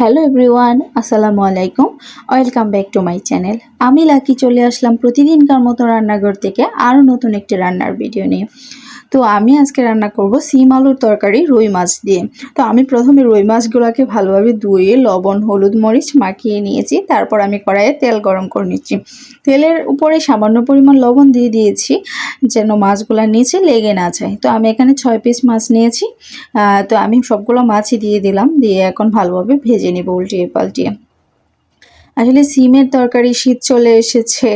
Hello everyone, আসসালামু আলাইকুম। Welcome back to my channel. আমি লাকি, চলে আসলাম প্রতিদিনকার মতো রান্নাঘর থেকে আরও নতুন একটি রান্নার ভিডিও নিয়ে। তো আমি আজকে রান্না করব সিম আলুর তরকারি, রুই মাছ দিয়ে। তো আমি প্রথমে রুই মাছগুলোকে ভালোভাবে ধুয়ে লবণ, হলুদ, মরিচ মাখিয়ে নিয়েছি। তারপর আমি কড়াইয়ে তেল গরম করে নিচ্ছি। তেলের উপরে সামান্য পরিমাণ লবণ দিয়ে দিয়েছি যেন মাছগুলো নিচে লেগে না যায়। তো আমি এখানে ছয় পিস মাছ নিয়েছি। তো আমি সবগুলো মাছই দিয়ে দিলাম। দিয়ে এখন ভালোভাবে ভেজে ഇനി ഡിനെ പോൾ ചെയ്യപ്പാൽ ചെയ്യാം. আসলে সিমের তরকারি শীত চলে এসেছে,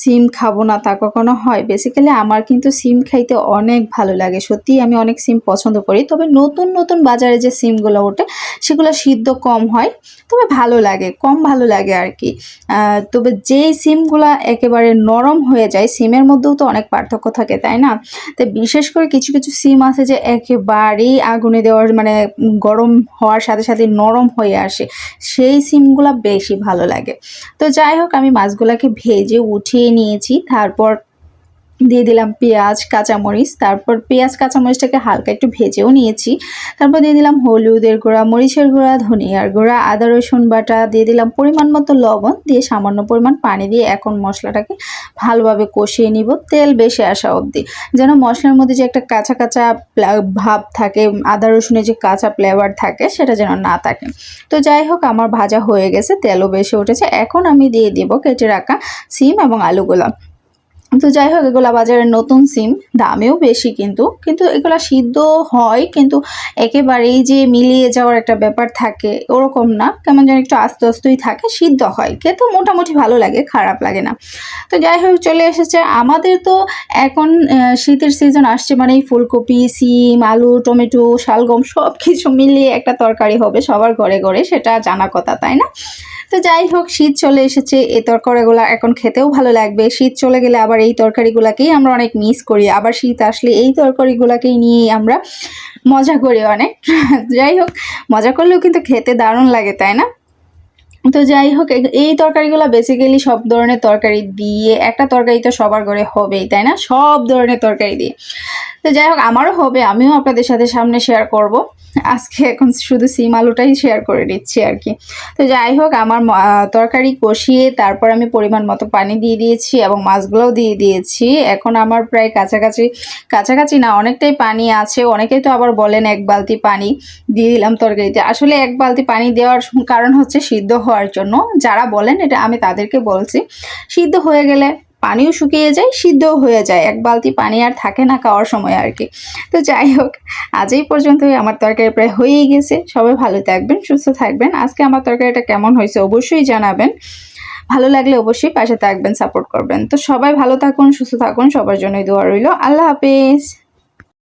সিম খাব না তা কখনো হয়। বেসিক্যালি আমার কিন্তু সিম খাইতে অনেক ভালো লাগে সত্যিই আমি অনেক সিম পছন্দ করি। তবে নতুন নতুন বাজারে যে সিমগুলো ওঠে, সেগুলো সিদ্ধ কম হয়, তবে ভালো লাগে, কম ভালো লাগে আর কি। তবে যেই সিমগুলো একেবারে নরম হয়ে যায়, সিমের মধ্যেও তো অনেক পার্থক্য থাকে, তাই না? তো বিশেষ করে কিছু কিছু সিম আছে যে একেবারেই আগুনে দেওয়ার মানে গরম হওয়ার সাথে সাথে নরম হয়ে আসে, সেই সিমগুলো বেশি ভালো লাগে। তো যাই হোক আমি মাছগুলাকে ভেজে উঠিয়ে নিয়েছি। তারপর দিয়ে দিলাম পেঁয়াজ, কাঁচামরিচ, তারপর পেঁয়াজ, কাঁচামরিচটাকে হালকা একটু ভেজেও নিয়েছি। তারপর দিয়ে দিলাম হলুদের গুঁড়া, মরিচের গুঁড়া, ধনিয়ার গুঁড়া, আদা, রসুন বাটা, দিয়ে দিলাম পরিমাণ মতো লবণ, দিয়ে সামান্য পরিমাণ পানি দিয়ে এখন মশলাটাকে ভালোভাবে কষিয়ে নিব, তেল বেশি আসা অবধি। যেন মশলার মধ্যে যে একটা কাঁচা কাঁচা ভাব থাকে, আদা, রসুনের যে কাঁচা ফ্লেভার থাকে, সেটা যেন না থাকে। তো যাই হোক, আমার ভাজা হয়ে গেছে, তেলও বেশি উঠেছে। এখন আমি দিয়ে দিব কেটে রাখা সিম এবং আলুগুলো। তো যাই হোক এগুলা বাজারের নতুন সিম, দামেও বেশি কিন্তু কিন্তু এগুলা সিদ্ধ হয়, কিন্তু একেবারেই যে মিলিয়ে যাওয়ার একটা ব্যাপার থাকে ওরকম না, কেমন যেন একটু আস্তে আস্তেই থাকে, সিদ্ধ হয়, কিন্তু মোটামুটি ভালো লাগে, খারাপ লাগে না। তো যাই হোক চলে এসেছে, আমাদের তো এখন শীতের সিজন আসছে মানে ফুলকপি, সিম, আলু, টমেটো, শালগম সব কিছু মিলিয়ে একটা তরকারি হবে সবার ঘরে ঘরে, সেটা জানা কথা, তাই না? তো যাই হোক, শীত চলে এসেছে। এই তরকারিগুলো এখন খেতেও ভালো লাগবে। শীত চলে গেলে আবার এই তরকারিগুলোকেই আমরা অনেক মিস করি। আবার শীত আসলে এই তরকারিগুলোকেই নিয়েই আমরা মজা করি অনেক। যাই হোক, মজা করলেও কিন্তু খেতে দারুণ লাগে, তাই না? তো যাই হোক এই তরকারিগুলো বেসিক্যালি সব ধরনের তরকারি দিয়ে, একটা তরকারি তো সবার ঘরে হবেই, তাই না? সব ধরনের তরকারি দিয়ে। তো যাই হোক, আমারও হবে, আমিও আপনাদের সাথে সামনে শেয়ার করব। আজকে এখন শুধু সিম আলুটাই শেয়ার করে দিচ্ছি আর কি। তো যাই হোক, আমার তরকারি কষিয়ে তারপর আমি পরিমাণ মতো পানি দিয়ে দিয়েছি এবং মাছগুলোও দিয়ে দিয়েছি। এখন আমার প্রায় কাছাকাছি কাছাকাছি না, অনেকটাই পানি আছে। অনেকেই তো আবার বলেন এক বালতি পানি দিয়ে দিলাম তরকারিতে। আসলে এক বালতি পানি দেওয়ার কারণ হচ্ছে সিদ্ধ হওয়ার জন্য। যারা বলেন এটা আমি তাদেরকে বলছি, সিদ্ধ হয়ে গেলে পানিও শুকিয়ে যায়, সিদ্ধও হয়ে যায়। এক বালতি পানি আর থাকে না খাওয়ার সময় আর কি। তো যাই হোক, আজ এই পর্যন্তই। আমার তরকারি প্রায় হয়েই গেছে। সবাই ভালো থাকবেন, সুস্থ থাকবেন। আজকে আমার তরকারিটা কেমন হয়েছে অবশ্যই জানাবেন। ভালো লাগলে অবশ্যই পাশে থাকবেন, সাপোর্ট করবেন। তো সবাই ভালো থাকুন, সুস্থ থাকুন। সবার জন্যই দোয়া রইল। আল্লাহ হাফেজ।